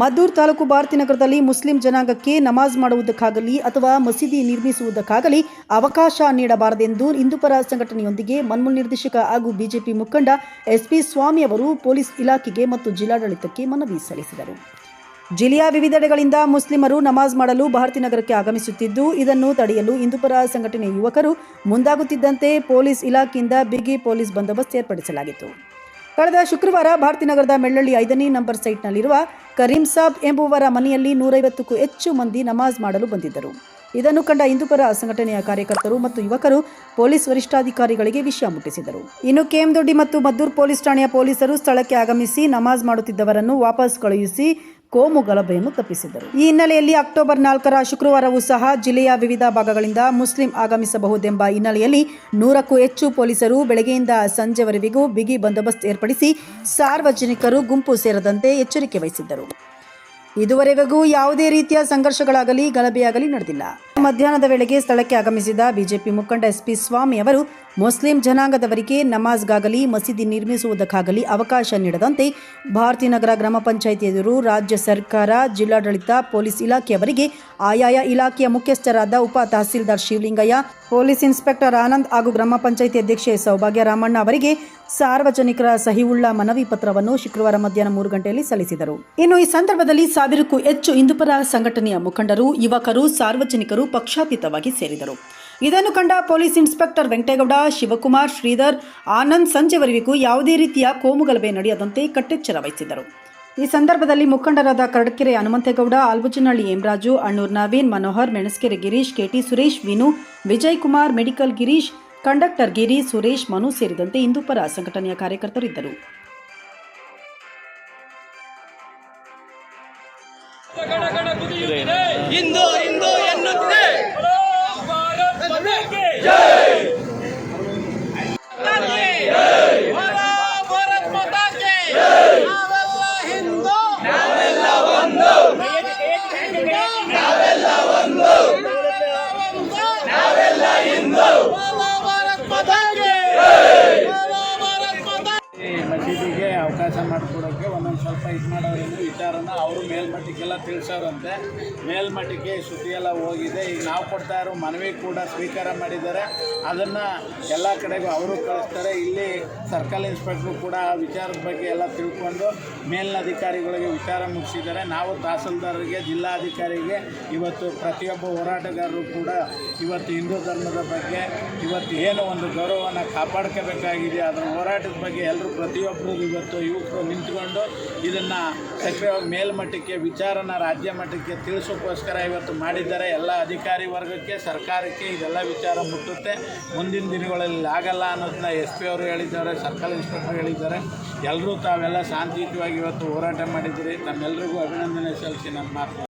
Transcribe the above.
Maddur taluk ಭಾರತೀನಗರದಲ್ಲಿ Muslim ಜನಾಂಗಕ್ಕೆ ನಮಾಜ್ ಮಾಡುವುದಕ್ಕಾಗಲಿ ಅಥವಾ ಮಸೀದಿ ನಿರ್ಮಿಸುವುದಕ್ಕಾಗಲಿ ಅವಕಾಶ ನೀಡಬಾರದೆಂದು ಹಿಂದೂಪರ ಸಂಘಟನೆಯೊಂದಿಗೆ ಮನ್ಮೂಲ್ ನಿರ್ದೇಶಕ ಹಾಗೂ ಬಿಜೆಪಿ ಮುಖಂಡ ಎಸ್ಪಿ ಸ್ವಾಮಿ ಅವರು ಪೊಲೀಸ್ ಇಲಾಖೆಗೆ ಮತ್ತು ಜಿಲ್ಲಾಡಳಿತಕ್ಕೆ ಮನವಿ ಸಲ್ಲಿಸಿದರು. ಜಿಲ್ಲೆಯ ವಿವಿಧೆಡೆಗಳಿಂದ ಮುಸ್ಲಿಮರು ನಮಾಜ್ ಮಾಡಲು ಭಾರತೀನಗರಕ್ಕೆ ಆಗಮಿಸುತ್ತಿದ್ದು, ಇದನ್ನು ತಡೆಯಲು ಹಿಂದೂಪರ ಸಂಘಟನೆ ಯುವಕರು ಮುಂದಾಗುತ್ತಿದ್ದಂತೆ ಪೊಲೀಸ್ ಇಲಾಖೆಯಿಂದ ಬಿಗಿ ಪೊಲೀಸ್ ಬಂದೋಬಸ್ತ್ ಏರ್ಪಡಿಸಲಾಗಿತ್ತು. ಕಳೆದ ಶುಕ್ರವಾರ ಭಾರತೀನಗರದ ಮೆಳ್ಳಳ್ಳಿ ಐದನೇ ನಂಬರ್ ಸೈಟ್ನಲ್ಲಿರುವ ಕರೀಂ ಸಾಬ್ ಎಂಬುವರ ಮನೆಯಲ್ಲಿ ನೂರೈವತ್ತಕ್ಕೂ ಹೆಚ್ಚು ಮಂದಿ ನಮಾಜ್ ಮಾಡಲು ಬಂದಿದ್ದರು. ಇದನ್ನು ಕಂಡ ಹಿಂದೂಪರ ಸಂಘಟನೆಯ ಕಾರ್ಯಕರ್ತರು ಮತ್ತು ಯುವಕರು ಪೊಲೀಸ್ ವರಿಷ್ಠಾಧಿಕಾರಿಗಳಿಗೆ ವಿಷಯ ಮುಟ್ಟಿಸಿದರು. ಇನ್ನು ಕೆಎಂದೊಡ್ಡಿ ಮತ್ತು ಮದ್ದೂರು ಪೊಲೀಸ್ ಠಾಣೆಯ ಪೊಲೀಸರು ಸ್ಥಳಕ್ಕೆ ಆಗಮಿಸಿ ನಮಾಜ್ ಮಾಡುತ್ತಿದ್ದವರನ್ನು ವಾಪಸ್ ಕಳುಹಿಸಿ ಕೋಮು ಗಲಭೆಯನ್ನು ತಪ್ಪಿಸಿದರು. ಈ ಹಿನ್ನೆಲೆಯಲ್ಲಿ ಅಕ್ಟೋಬರ್ ನಾಲ್ಕರ ಶುಕ್ರವಾರವೂ ಸಹ ಜಿಲ್ಲೆಯ ವಿವಿಧ ಭಾಗಗಳಿಂದ ಮುಸ್ಲಿಂ ಆಗಮಿಸಬಹುದೆಂಬ ಹಿನ್ನೆಲೆಯಲ್ಲಿ ನೂರಕ್ಕೂ ಹೆಚ್ಚು ಪೊಲೀಸರು ಬೆಳಗ್ಗೆಯಿಂದ ಸಂಜೆವರೆಗೂ ಬಿಗಿ ಬಂದೋಬಸ್ತ್ ಏರ್ಪಡಿಸಿ ಸಾರ್ವಜನಿಕರು ಗುಂಪು ಸೇರದಂತೆ ಎಚ್ಚರಿಕೆ ವಹಿಸಿದ್ದರು. ಇದುವರೆಗೂ ಯಾವುದೇ ರೀತಿಯ ಸಂಘರ್ಷಗಳಾಗಲಿ, ಗಲಭೆಯಾಗಲಿ ನಡೆದಿಲ್ಲ. ಮಧ್ಯಾಹ್ನದ ವೇಳೆಗೆ ಸ್ಥಳಕ್ಕೆ ಆಗಮಿಸಿದ ಬಿಜೆಪಿ ಮುಖಂಡ ಎಸ್ಪಿ ಸ್ವಾಮಿ ಅವರು ಮುಸ್ಲಿಂ ಜನಾಂಗದವರಿಗೆ ನಮಾಜ್ಗಾಗಲಿ, ಮಸೀದಿ ನಿರ್ಮಿಸುವುದಕ್ಕಾಗಲಿ ಅವಕಾಶ ನೀಡದಂತೆ ಭಾರತೀನಗರ ಗ್ರಾಮ ಪಂಚಾಯಿತಿ ಎದುರು ರಾಜ್ಯ ಸರ್ಕಾರ, ಜಿಲ್ಲಾಡಳಿತ, ಪೊಲೀಸ್ ಇಲಾಖೆಯವರಿಗೆ ಆಯಾಯ ಇಲಾಖೆಯ ಮುಖ್ಯಸ್ಥರಾದ ಉಪ ತಹಸೀಲ್ದಾರ್ ಶಿವಲಿಂಗಯ್ಯ, ಪೊಲೀಸ್ ಇನ್ಸ್ಪೆಕ್ಟರ್ ಆನಂದ್ ಹಾಗೂ ಗ್ರಾಮ ಪಂಚಾಯಿತಿ ಅಧ್ಯಕ್ಷೆ ಸೌಭಾಗ್ಯ ರಾಮಣ್ಣ ಅವರಿಗೆ ಸಾರ್ವಜನಿಕರ ಸಹಿವುಳ್ಳ ಮನವಿ ಪತ್ರವನ್ನು ಶುಕ್ರವಾರ ಮಧ್ಯಾಹ್ನ ಮೂರು ಗಂಟೆಯಲ್ಲಿ ಸಲ್ಲಿಸಿದರು. ಇನ್ನು ಈ ಸಂದರ್ಭದಲ್ಲಿ ಸಾವಿರಕ್ಕೂ ಹೆಚ್ಚು ಹಿಂದೂಪರ ಸಂಘಟನೆಯ ಮುಖಂಡರು, ಯುವಕರು, ಸಾರ್ವಜನಿಕರು ಪಕ್ಷಾತೀತವಾಗಿ ಸೇರಿದರು. ಇದನ್ನು ಕಂಡ ಪೊಲೀಸ್ ಇನ್ಸ್ಪೆಕ್ಟರ್ ವೆಂಕಟೇಗೌಡ, ಶಿವಕುಮಾರ್, ಶ್ರೀಧರ್, ಆನಂದ್ ಸಂಜೆವರೆಗೂ ಯಾವುದೇ ರೀತಿಯ ಕೋಮುಗಲಭೆ ನಡೆಯದಂತೆ ಕಟ್ಟೆಚ್ಚರ ವಹಿಸಿದರು ಈ ಸಂದರ್ಭದಲ್ಲಿ ಮುಖಂಡರಾದ Karadkere Hanumanthegowda Albuchanahalli Hemaraju, Annur Naveen, Manohar, Menaskere Girish, KT Suresh, Vinu Vijay Kumar medical Girish, conductor Giri Suresh, Manu ಸೇರಿದಂತೆ ಹಿಂದೂಪರ ಸಂಘಟನೆಯ ಕಾರ್ಯಕರ್ತರಿದ್ದರು. ಒಂದೊಂದು ಸ್ವಲ್ಪ ಮಾಡೋದ್ರಿಂದ ವಿಚಾರನ ಅವರು ಮೇಲ್ಮಟ್ಟಕ್ಕೆಲ್ಲ ತಿಳಿಸೋರಂತೆ. ಮೇಲ್ಮಟ್ಟಕ್ಕೆ ಸುದ್ದಿ ಎಲ್ಲ ಹೋಗಿದೆ. ಈಗ ನಾವು ಕೊಡ್ತಾ ಇರೋ ಮನವಿ ಕೂಡ ಸ್ವೀಕಾರ ಮಾಡಿದ್ದಾರೆ. ಅದನ್ನು ಎಲ್ಲ ಕಡೆಗೂ ಅವರು ಕಳಿಸ್ತಾರೆ. ಇಲ್ಲಿ ಸರ್ಕಲ್ ಇನ್ಸ್ಪೆಕ್ಟ್ರು ಕೂಡ ಆ ವಿಚಾರದ ಬಗ್ಗೆ ಎಲ್ಲ ತಿಳ್ಕೊಂಡು ಮೇಲಿನ ಅಧಿಕಾರಿಗಳಿಗೆ ವಿಚಾರ ಮುಗಿಸಿದ್ದಾರೆ. ನಾವು ತಹಸೀಲ್ದಾರರಿಗೆ, ಜಿಲ್ಲಾಧಿಕಾರಿಗೆ ಇವತ್ತು ಪ್ರತಿಯೊಬ್ಬ ಹೋರಾಟಗಾರರು ಕೂಡ ಇವತ್ತು ಹಿಂದೂ ಧರ್ಮದ ಬಗ್ಗೆ ಇವತ್ತು ಏನು ಒಂದು ಗೌರವವನ್ನು ಕಾಪಾಡ್ಕೋಬೇಕಾಗಿದೆ, ಅದರ ಹೋರಾಟದ ಬಗ್ಗೆ ಎಲ್ಲರೂ ಪ್ರತಿಯೊಬ್ಬರು ಇವತ್ತು ಯುವಕರು ನಿಂತ್ಕೊಂಡು ಇದನ್ನು ಸಕ್ರಿಯವಾಗಿ ಮೇಲ್ಮಟ್ಟಕ್ಕೆ ವಿಚಾರನ ರಾಜ್ಯ ಮಟ್ಟಕ್ಕೆ ತಿಳಿಸೋಕ್ಕೋಸ್ಕರ ಇವತ್ತು ಮಾಡಿದ್ದಾರೆ. ಎಲ್ಲ ಅಧಿಕಾರಿ ವರ್ಗಕ್ಕೆ, ಸರ್ಕಾರಕ್ಕೆ ಇದೆಲ್ಲ ವಿಚಾರ ಮುಟ್ಟುತ್ತೆ. ಮುಂದಿನ ದಿನಗಳಲ್ಲಿ ಆಗಲ್ಲ ಅನ್ನೋದನ್ನ ಎಸ್ ಪಿ ಅವರು ಹೇಳಿದ್ದಾರೆ, ಸರ್ಕಲ್ ಇನ್ಸ್ಪೆಕ್ಟರ್ ಹೇಳಿದ್ದಾರೆ. ಎಲ್ಲರೂ ತಾವೆಲ್ಲ ಶಾಂತಿಯುತವಾಗಿ ಇವತ್ತು ಹೋರಾಟ ಮಾಡಿದ್ದೀರಿ. ತಮ್ಮೆಲ್ಲರಿಗೂ ಅಭಿನಂದನೆ ಸಲ್ಲಿಸಿ ನನ್ನ ಮಾತು.